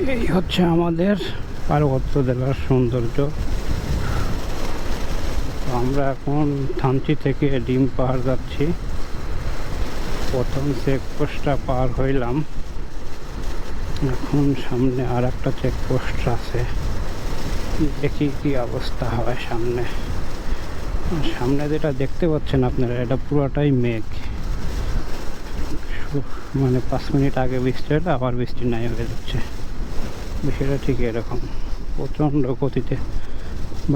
এই হচ্ছে আমাদের পার্বত্য জেলার সৌন্দর্য। আমরা এখন থানচি থেকে ডিম পাহাড় যাচ্ছি। প্রথম চেকপোস্টটা পার হইলাম। এখন সামনে আর একটা চেকপোস্ট আছে। দেখি কি অবস্থা হয় সামনে। সামনে যেটা দেখতে পাচ্ছেন আপনারা, এটা পুরোটাই মেঘ। মানে পাঁচ মিনিট আগে বৃষ্টি হলে, আবার বৃষ্টি নাই হয়ে যাচ্ছে। বিষয়টা ঠিক এরকম। প্রচণ্ড গতিতে